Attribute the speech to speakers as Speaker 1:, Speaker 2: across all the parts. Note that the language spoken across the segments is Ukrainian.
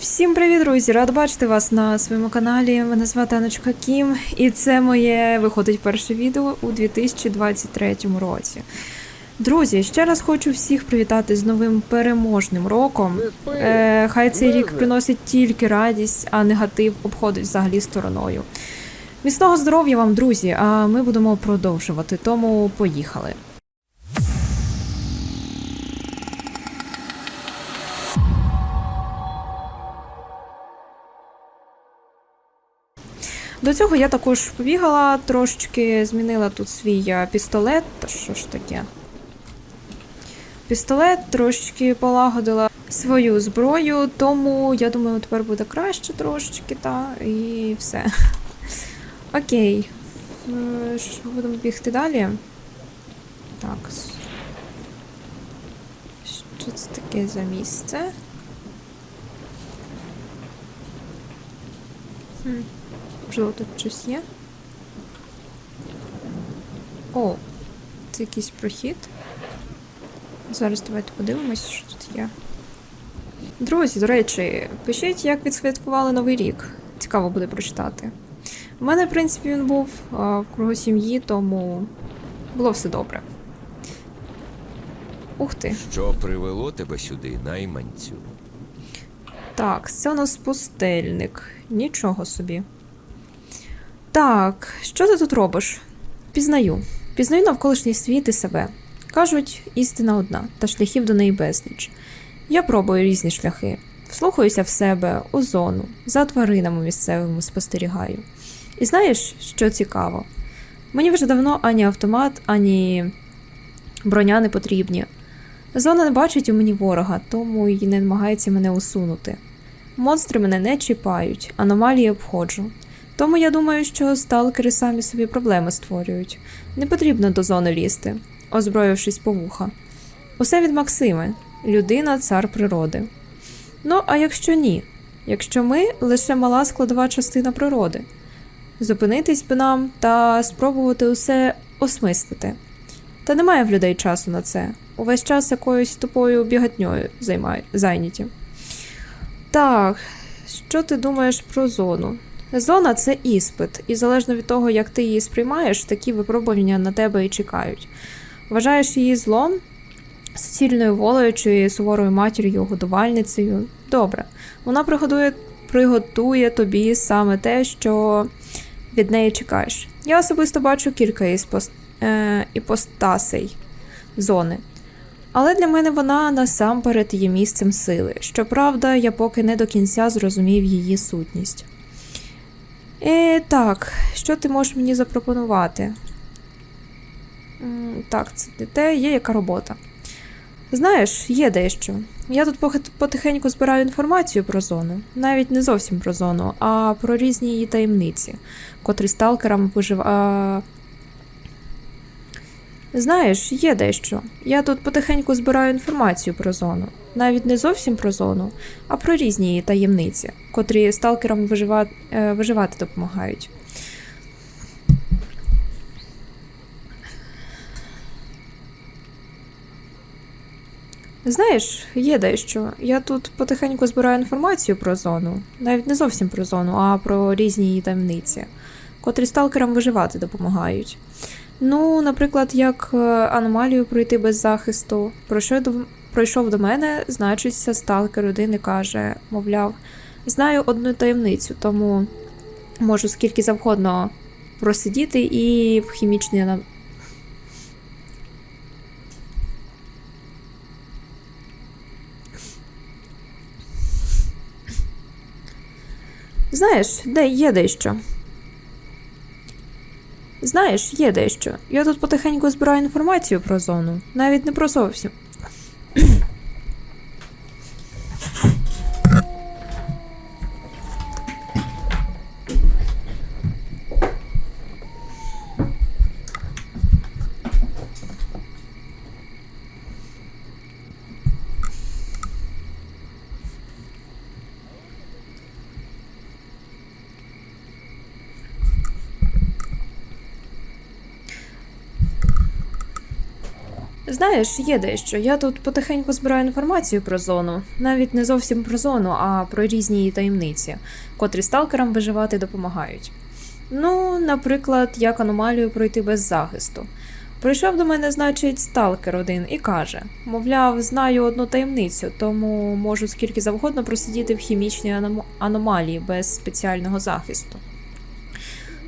Speaker 1: Всім привіт, друзі! Рад бачити вас на своєму каналі. Мене звати Аночка Кім, і це моє виходить перше відео у 2023 році. Друзі, ще раз хочу всіх привітати з новим переможним роком. Е, хай цей рік приносить тільки радість, а негатив обходить взагалі стороною. Міцного здоров'я вам, друзі! А ми будемо продовжувати, тому поїхали. До цього я також побігала, трошечки змінила тут свій е, пістолет. Та що ж таке? Пістолет трошечки полагодила свою зброю, тому я думаю, тепер буде краще трошечки, та і все. Окей. Е, Що ж ми будемо бігти далі? Так. Що це таке за місце? Хм. Можливо, тут щось є. О, це якийсь прохід. Зараз давайте подивимось, що тут є. Друзі, до речі, пишіть, як відсвяткували Новий рік. Цікаво буде прочитати. У мене, в принципі, він був а, в кругу сім'ї, тому було все добре. Ух ти.
Speaker 2: Що привело тебе сюди, найманцю?
Speaker 1: Так, це у нас пустельник. Нічого собі. Так, що ти тут робиш? Пізнаю. Пізнаю навколишній світ і себе. Кажуть, істина одна, та шляхів до неї безліч. Я пробую різні шляхи. Вслухаюся в себе, у зону, за тваринами місцевими спостерігаю. І знаєш, що цікаво? Мені вже давно ані автомат, ані броня не потрібні. Зона не бачить у мені ворога, тому й не намагається мене усунути. Монстри мене не чіпають, аномалії обходжу. Тому я думаю, що сталкери самі собі проблеми створюють. Не потрібно до зони лізти, озброївшись по вуха. Усе від Максими людина, цар природи. Ну, а якщо ні? Якщо ми лише мала складова частина природи, зупинитись би нам та спробувати усе осмислити. Та немає в людей часу на це. Увесь час якоюсь тупою бігатньою займай... зайняті. Так, що ти думаєш про зону? Зона це іспит, і залежно від того, як ти її сприймаєш, такі випробування на тебе і чекають. Вважаєш її злом, суцільною волею чи суворою матір'ю, годувальницею. Добре, вона приготує, приготує тобі саме те, що від неї чекаєш. Я особисто бачу кілька іпос- е, іпостасей зони. Але для мене вона насамперед є місцем сили. Щоправда, я поки не до кінця зрозумів її сутність. Е, так, що ти можеш мені запропонувати? Так, це те, є яка робота. Знаєш, є дещо. Я тут потихеньку збираю інформацію про зону. Навіть не зовсім про зону, а про різні її таємниці, котрі сталкерам вижива. Знаєш, є дещо. Я тут потихеньку збираю інформацію про зону. Навіть не зовсім про зону, а про різні її таємниці, котрі сталкерам вижива... е, виживати допомагають. Знаєш, є дещо. Я тут потихеньку збираю інформацію про зону. Навіть не зовсім про зону, а про різні її таємниці, котрі сталкерам виживати допомагають. Ну, наприклад, як е, аномалію пройти без захисту. Пройшов до, пройшов до мене, значиться, сталкер один і каже, мовляв, знаю одну таємницю, тому можу скільки завгодно просидіти і в хімічній Знаєш, де є дещо. Знаєш, є дещо. Я тут потихеньку збираю інформацію про зону, навіть не про зовсім. Знаєш, є дещо. Я тут потихеньку збираю інформацію про зону. Навіть не зовсім про зону, а про різні її таємниці, котрі сталкерам виживати допомагають. Ну, наприклад, як аномалію пройти без захисту. Прийшов до мене, значить, сталкер один і каже: мовляв, знаю одну таємницю, тому можу скільки завгодно просидіти в хімічній аном- аномалії без спеціального захисту.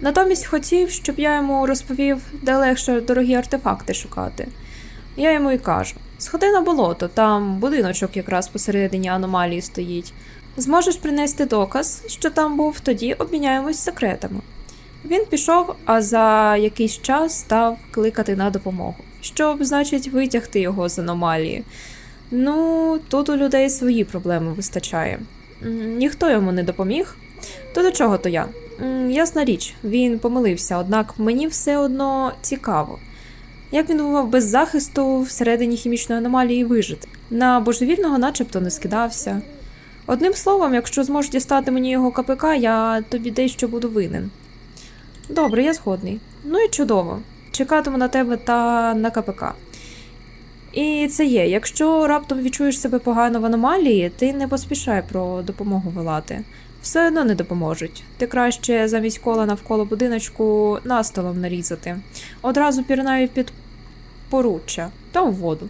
Speaker 1: Натомість хотів, щоб я йому розповів, де легше дорогі артефакти шукати. Я йому і кажу: сходи на болото, там будиночок якраз посередині аномалії стоїть. Зможеш принести доказ, що там був, тоді обміняємось секретами. Він пішов, а за якийсь час став кликати на допомогу, щоб, значить, витягти його з аномалії. Ну, тут у людей свої проблеми вистачає. Ніхто йому не допоміг. То до чого то я? Ясна річ, він помилився, однак мені все одно цікаво. Як він мав без захисту всередині хімічної аномалії вижити? На божевільного начебто не скидався. Одним словом, якщо зможеш дістати мені його КПК, я тобі дещо буду винен. Добре, я згодний. Ну і чудово. Чекатиму на тебе та на КПК. І це є. Якщо раптом відчуєш себе погано в аномалії, ти не поспішай про допомогу волати. Все одно не допоможуть. Ти краще замість кола навколо будиночку настолом нарізати. Одразу пірнаю під поруччя та у воду.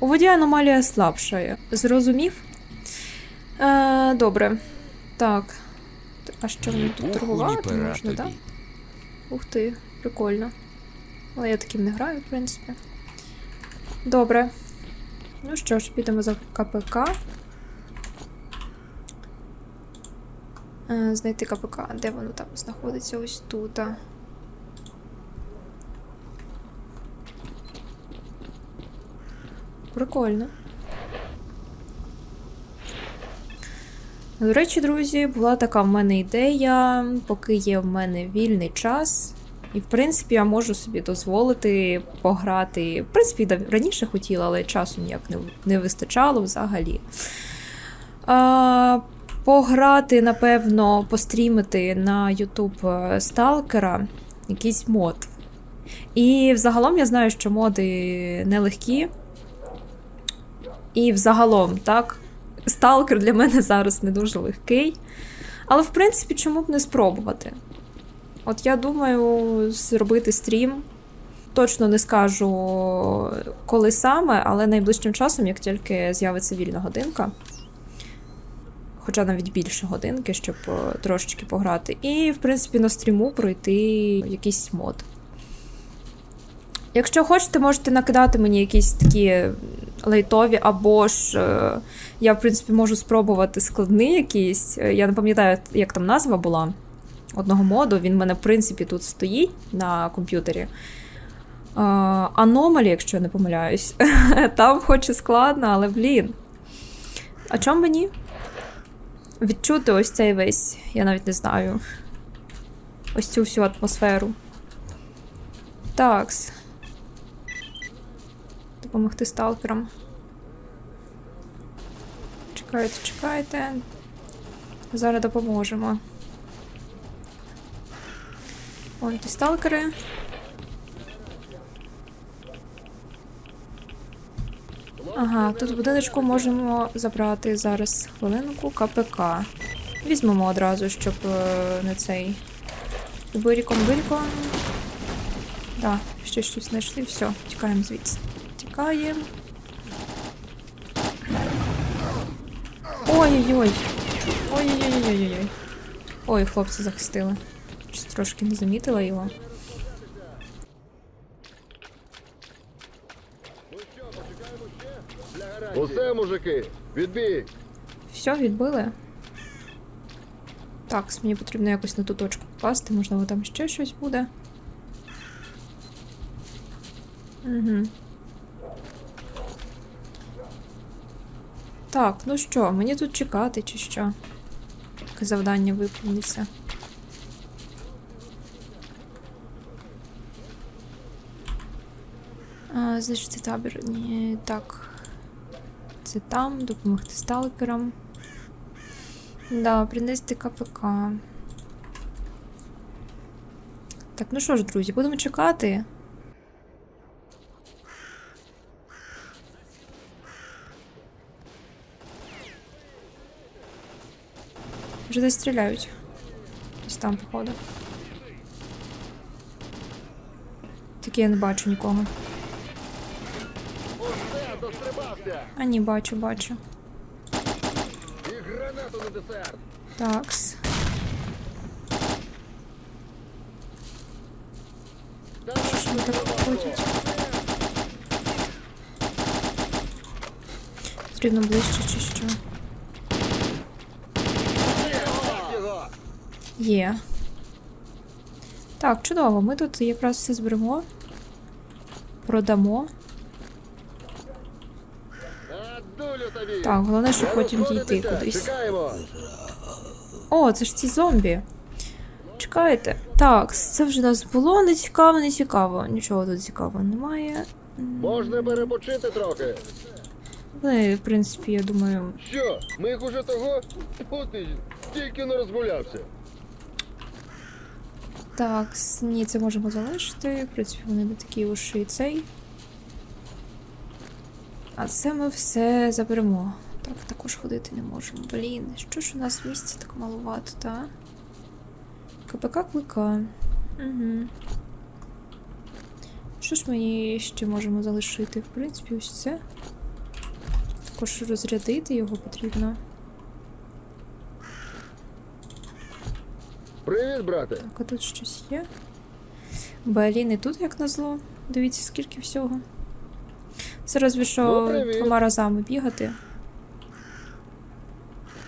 Speaker 1: У воді аномалія слабшає. Зрозумів? Е, добре. Так. А що мені тут торгувати можна, так? Ух ти, прикольно. Але я таким не граю, в принципі. Добре. Ну що ж, підемо за КПК. Знайти КПК. Де воно там знаходиться? Ось тут. Прикольно. До речі, друзі, була така в мене ідея, поки є в мене вільний час. І, в принципі, я можу собі дозволити пограти. В принципі, раніше хотіла, але часу ніяк не, не вистачало взагалі. А, пограти, напевно, пострімити на YouTube Сталкера якийсь мод. І взагалом я знаю, що моди нелегкі. І взагалом, так, Сталкер для мене зараз не дуже легкий. Але, в принципі, чому б не спробувати? От я думаю зробити стрім. Точно не скажу, коли саме, але найближчим часом, як тільки з'явиться вільна годинка. Хоча навіть більше годинки, щоб е, трошечки пограти. І, в принципі, на стріму пройти якийсь мод. Якщо хочете, можете накидати мені якісь такі лайтові, або ж е, я, в принципі, можу спробувати складний якийсь. Е, Я не пам'ятаю, як там назва була одного моду. Він в мене, в принципі, тут стоїть на комп'ютері. Аномалі, якщо я не помиляюсь. Там хоч і складно, але блін. А чому мені? Відчути ось цей весь, я навіть не знаю. Ось цю всю атмосферу. Такс. Допомогти сталкерам. Чекайте, чекайте. Зараз допоможемо. Вон ті сталкери. Ага, тут будиночку можемо забрати зараз хвилинку КПК. Візьмемо одразу, щоб е, не цей. Биріком, биріком. Да, ще щось знайшли. Все, тікаємо звідси. Тікаємо. Ой-ой-ой. Ой-ой-ой-ой-ой. Ой, хлопці захистили. Щось трошки не замітила його.
Speaker 3: Усе, мужики, відбій!
Speaker 1: Все, відбили. Так, мені потрібно якось на ту точку попасти, можливо, там ще щось буде. Угу. Так, ну що, мені тут чекати чи що? Завдання виповниться. Значить, це табір. Ні, так. Це там, допомогти сталкерам. Да, принести КПК. Так, ну що ж, друзі, будемо чекати. Вже десь стріляють. Ось там, походу. Тільки я не бачу нікого.
Speaker 3: Оце дострибався!
Speaker 1: А ні, бачу, бачу.
Speaker 3: І гранату на десерт!
Speaker 1: Такс.
Speaker 3: Та
Speaker 1: Що вони так ходять? Потрібно ближче чи що? Є. Так, чудово. Ми тут якраз все зберемо. Продамо. Так, головне, щоб потім дійти кудись. О, це ж ці зомбі. Чекайте. Так, це вже нас було не цікаво, не цікаво. Нічого тут цікавого немає.
Speaker 3: Можна перепочити трохи.
Speaker 1: Вони, в принципі, я думаю.
Speaker 3: Що, ми їх уже того? От тільки не розгулявся.
Speaker 1: Так, ні, це можемо залишити. В принципі, вони не такі уж і цей. А це ми все заберемо. Так, також ходити не можемо. Блін, що ж у нас місця так малувато, та? КПК клика. Угу. Що ж ми ще можемо залишити? В принципі, ось це. Також розрядити його потрібно.
Speaker 3: Привіт, брате.
Speaker 1: Так, а тут щось є. Блін, і тут як назло. Дивіться, скільки всього. Це разве що
Speaker 3: Ну,
Speaker 1: двома разами бігати.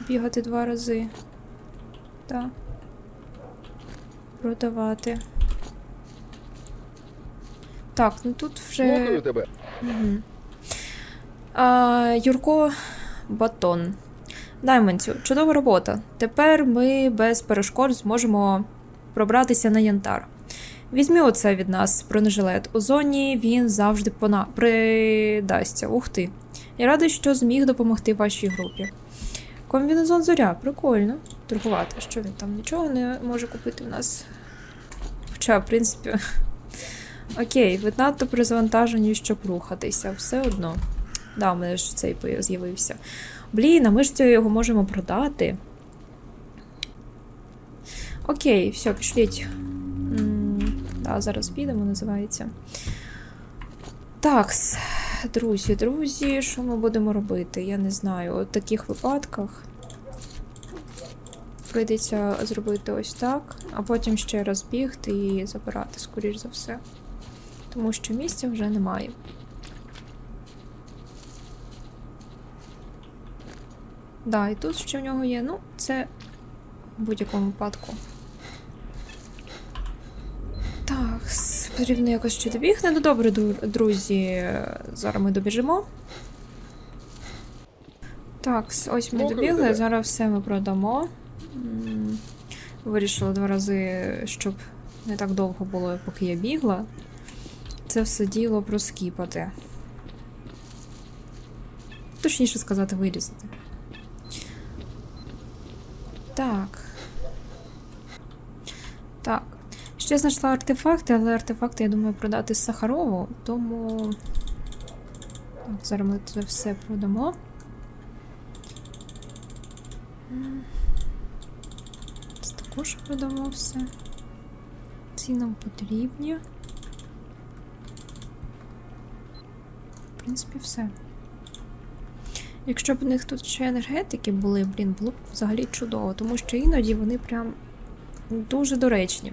Speaker 1: Бігати два рази. Так. Продавати. Так, ну тут вже.
Speaker 3: тебе.
Speaker 1: Угу. А, Юрко Батон. Найманцю, чудова робота. Тепер ми без перешкод зможемо пробратися на янтар. Візьми оце від нас, бронежилет. У зоні він завжди пона... придасться. Ух ти. Я радий, що зміг допомогти вашій групі. Комбінезон зоря, прикольно. Торгувати. Що він там нічого не може купити в нас? Хоча, в принципі. Окей, ви надто перезавантажені, щоб рухатися. Все одно. Да, у мене ж цей з'явився. Блін, а ми ж це його можемо продати. Окей, все, пішліть. Да, зараз підемо, називається. Так, друзі, друзі, що ми будемо робити? Я не знаю. У таких випадках прийдеться зробити ось так, а потім ще раз бігти і забирати, скоріш за все. Тому що місця вже немає. Да, і тут що в нього є, ну, це в будь-якому випадку. Так, потрібно якось ще добігти. Ну добре, друзі, зараз ми добіжимо. Так, ось ми добігли, зараз все ми продамо. Вирішила два рази, щоб не так довго було, поки я бігла. Це все діло проскіпати. Точніше сказати, вирізати. Так. Так. Ще знайшла артефакти, але артефакти, я думаю, продати з Сахарову, тому. Так, зараз ми це все продамо. Це також продамо все. Ці нам потрібні. В принципі, все. Якщо б у них тут ще енергетики були, блін, було б взагалі чудово, тому що іноді вони прям дуже доречні.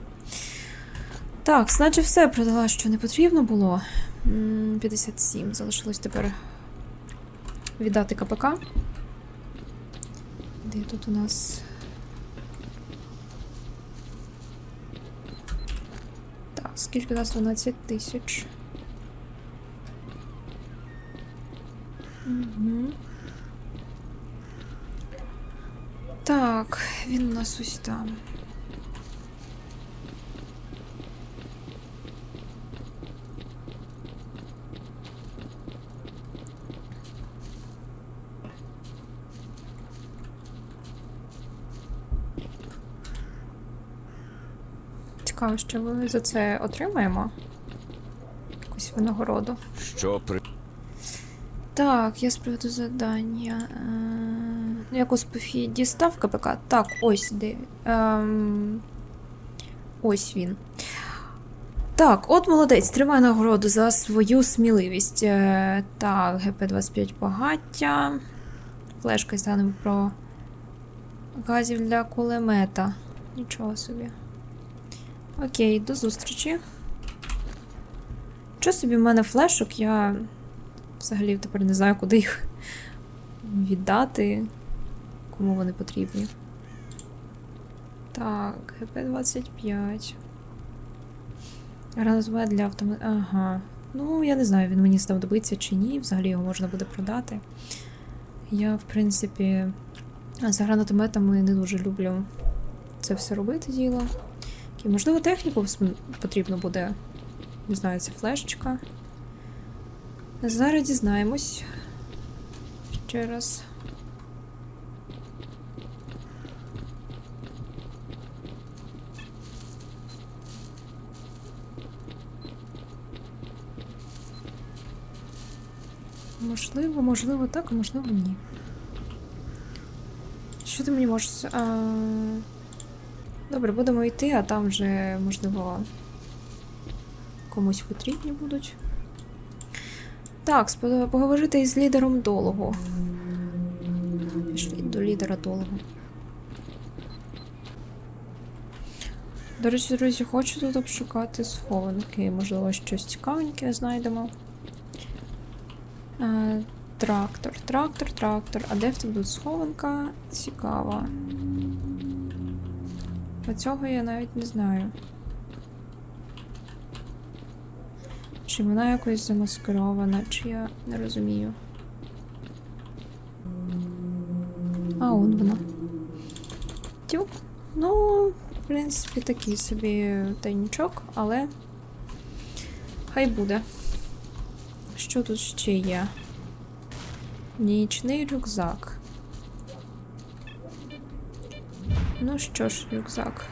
Speaker 1: Так, значить все продала, що не потрібно було. 57. Залишилось тепер віддати КПК. Де тут у нас. Так, скільки у нас 12 тисяч. Угу. Так, він у нас ось там. Цікаво, що ми за це отримаємо? Якусь винагороду.
Speaker 2: Що при.
Speaker 1: Так, я з приводу завдання. Е, Якось пофі дістав КПК. Так, ось де. Ем... Ось він. Так, от молодець, тримай нагороду за свою сміливість. Е, так, ГП-25 багаття. Флешка даними про газів для кулемета. Нічого собі. Окей, до зустрічі. Що собі в мене флешок, я взагалі тепер не знаю, куди їх віддати, кому вони потрібні. Так, ГП-25. Гранатомет для автомат. Ага. Ну, я не знаю, він мені знадобиться чи ні. Взагалі його можна буде продати. Я, в принципі, за гранатометами не дуже люблю це все робити діло. Окей, можливо, техніку потрібно буде. Не знаю, це флешечка. Зараз дізнаємось. Ще раз. Можливо, можливо, так, а можливо, ні. Що ти мені можеш. А... Добре, будемо йти, а там вже, можливо, комусь потрібні будуть. Так, поговорити із лідером дологу. Пішли до лідера дологу. До речі, друзі, хочу тут обшукати схованки. Можливо, щось цікавеньке знайдемо. Е, трактор, трактор, трактор. А де в тебе схованка? Цікава. Про цього я навіть не знаю. Чи вона якось замаскирована, чи я не розумію. А, он вона. Тюк. Ну, в принципі, такий собі тайнічок, але хай буде. Що тут ще є? Нічний рюкзак. Ну що ж, рюкзак.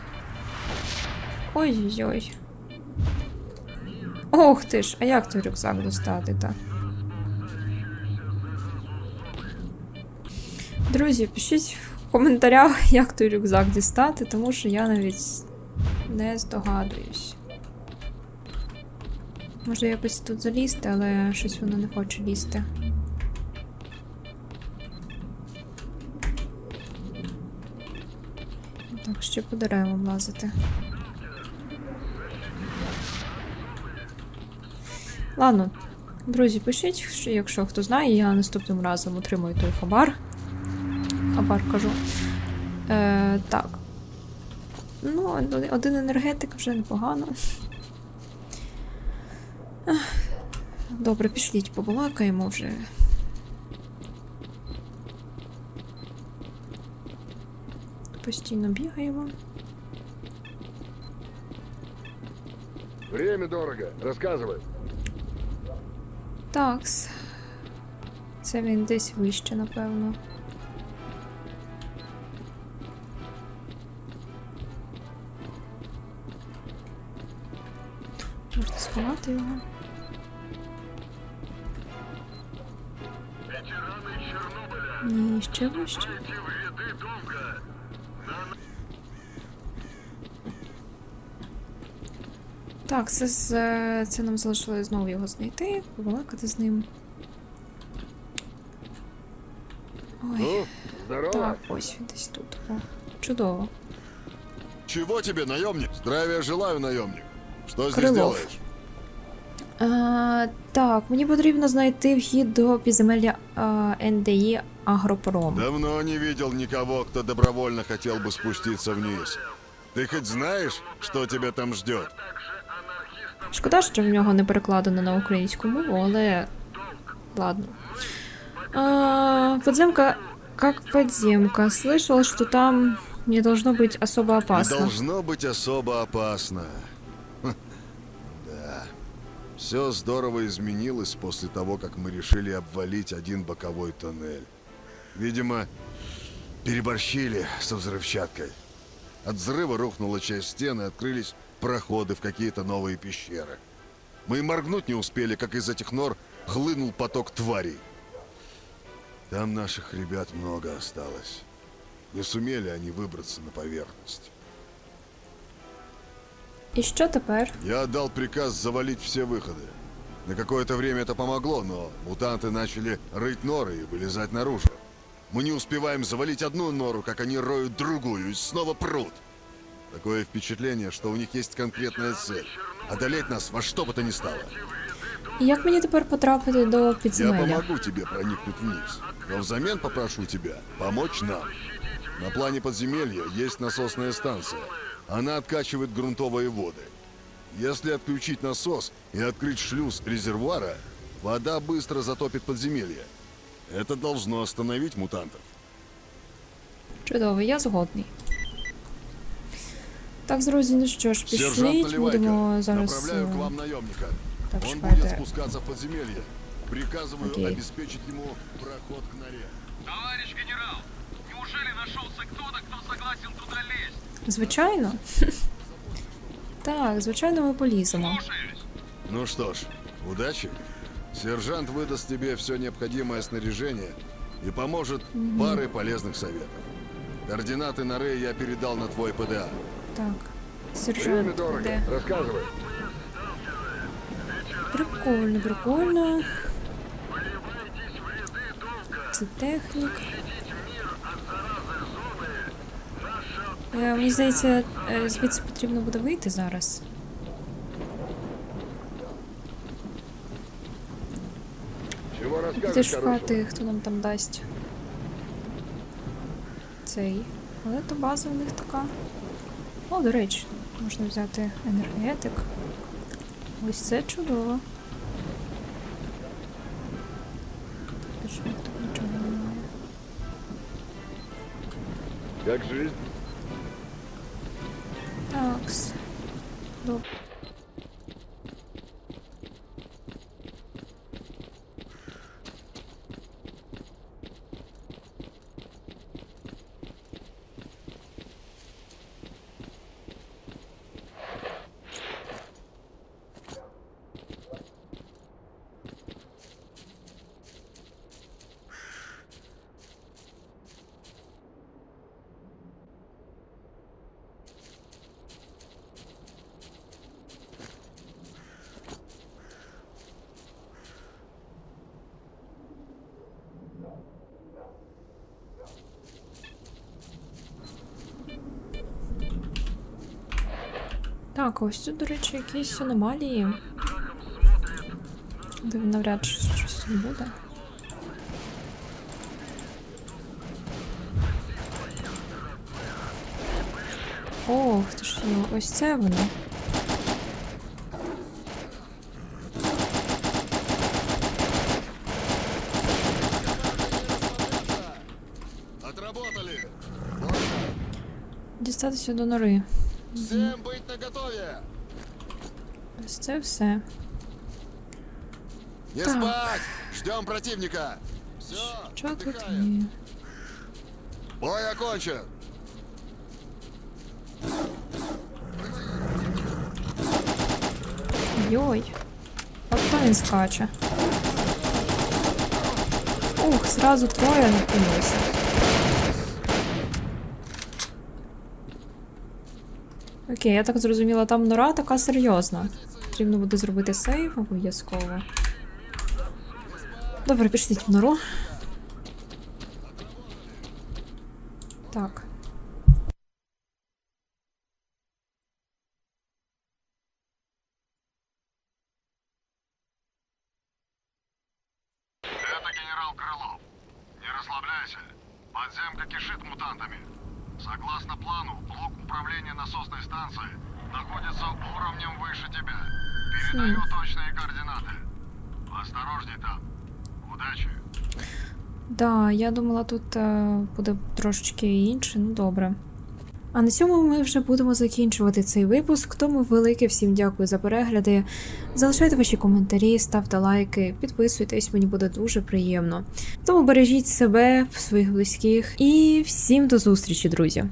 Speaker 1: Ой-ой-ой. Ох ти ж, а як той рюкзак достати та? Друзі, пишіть в коментарях, як той рюкзак дістати, тому що я навіть не здогадуюсь. Може якось тут залізти, але щось воно не хоче лізти. Так, ще по деревам лазити. Ладно, друзі, пишіть, якщо хто знає, я наступним разом отримую той хабар. Хабар кажу. Е, так. Ну, один- енергетик вже непогано. Добре, пішліть, побалакаємо вже. Постійно бігаємо.
Speaker 3: Время дорого. Рассказывай.
Speaker 1: Такс. Це він десь вище, напевно. Можна сховати його. Ні, ще вище. Так, це, з- е, це нам залишилось знову його знайти, побалакати з ним. Ой,
Speaker 3: Ну, здорово.
Speaker 1: так, ось він десь тут. О, чудово.
Speaker 4: Чего тебе, наемник? Здравия желаю, наемник. Что здесь
Speaker 1: Крылов.
Speaker 4: делаешь?
Speaker 1: А, так, мені потрібно знайти вхід до підземелля а, НДІ Агропром.
Speaker 4: Давно не видел никого, кто добровольно хотел бы спуститься вниз. Ты хоть знаешь, что тебя там ждет?
Speaker 1: Шкода, що в нього не перекладено на українську мову, але ладно. А, подземка как подземка. Слышал, что там не должно быть особо
Speaker 4: Не
Speaker 1: опасно.
Speaker 4: должно быть особо опасно. Хм, Да. Все здорово изменилось после того, как мы решили обвалить один боковой тоннель. Видимо, переборщили со взрывчаткой. От взрыва рухнула часть стены, открылись проходы в какие-то новые пещеры. Мы и моргнуть не успели, как из этих нор хлынул поток тварей. Там наших ребят много осталось. Не сумели они выбраться на поверхность.
Speaker 1: І що тепер?
Speaker 4: Я отдал приказ завалить все выходы. На какое-то время это помогло, но мутанты начали рыть норы и вылезать наружу. Мы не успеваем завалить одну нору, как они роют другую и снова прут. Такое впечатление, что у них есть конкретная цель. Одолеть нас во что бы то ни стало.
Speaker 1: І як мені тепер потрапити до
Speaker 4: Я
Speaker 1: підземелля?
Speaker 4: помогу тебе проникнуть вниз, но взамен попрошу тебя помочь нам. На плане подземелья есть насосная станция. Она откачивает грунтовые воды. Если отключить насос и открыть шлюз резервуара, вода быстро затопит подземелье. Это должно остановить мутантов.
Speaker 1: Чудово, я згодний. Так, друзі, ну що ж,
Speaker 4: Сержант
Speaker 1: пішліть, будемо зараз.
Speaker 4: направляю к
Speaker 1: е,
Speaker 4: вам наемника.
Speaker 1: Так,
Speaker 4: Он
Speaker 1: чекайте.
Speaker 4: будет спускаться в подземелье. Приказываю
Speaker 1: Окей.
Speaker 4: обеспечить ему проход к норе.
Speaker 5: Товарищ генерал, неужели нашелся кто-то, кто согласен туда лезть?
Speaker 1: Звичайно. Так, звичайно, ми поліземо.
Speaker 5: Слушаюсь.
Speaker 4: Ну что ж, удачи. Сержант выдаст тебе все необходимое снаряжение и поможет парой полезных советов. Координаты норы я передал на твой ПДА.
Speaker 1: Так,
Speaker 3: Время
Speaker 1: сержант,
Speaker 3: дорого.
Speaker 1: де?
Speaker 3: Рассказывай.
Speaker 1: Прикольно, прикольно. Це технік. Е, Мені здається, е, звідси потрібно буде вийти зараз. Піти шукати, хто нам там дасть. Цей. Але то база в них така. О, до речі, можна взяти енергетик. Ось це чудово. Точно тут нічого немає.
Speaker 3: Как жизнь?
Speaker 1: Такс. Добре. Так, а ось тут, до речі, якісь аномалії. Де навряд чи щось тут буде. Ох, ти ж йо, ось це воно. Дістатися до нори.
Speaker 4: Всем быть наготове!
Speaker 1: Ось це все.
Speaker 4: Не
Speaker 1: Так.
Speaker 4: спать! Ждем противника! Все,
Speaker 1: Що тут
Speaker 4: отдыхаем.
Speaker 1: є?
Speaker 4: Бой окончен!
Speaker 1: Йой. От то він скаче. Ух, зразу троє накинулися. Окей, я так зрозуміла, там нора така серйозна. Потрібно буде зробити сейв обов'язково. Добре, пішліть в нору. Так.
Speaker 5: Это генерал Крылов. Не расслабляйся. Подземка кишит мутантами. Согласно плану, блок управления насосной станции находится уровнем выше тебя. Передаю точные координаты. Осторожней там. Удачи.
Speaker 1: Да, я думала, тут е, буде трошечки інше, ну добре. А на цьому ми вже будемо закінчувати цей випуск. Тому велике всім дякую за перегляди. Залишайте ваші коментарі, ставте лайки, підписуйтесь, мені буде дуже приємно. Тому бережіть себе, своїх близьких і всім до зустрічі, друзі!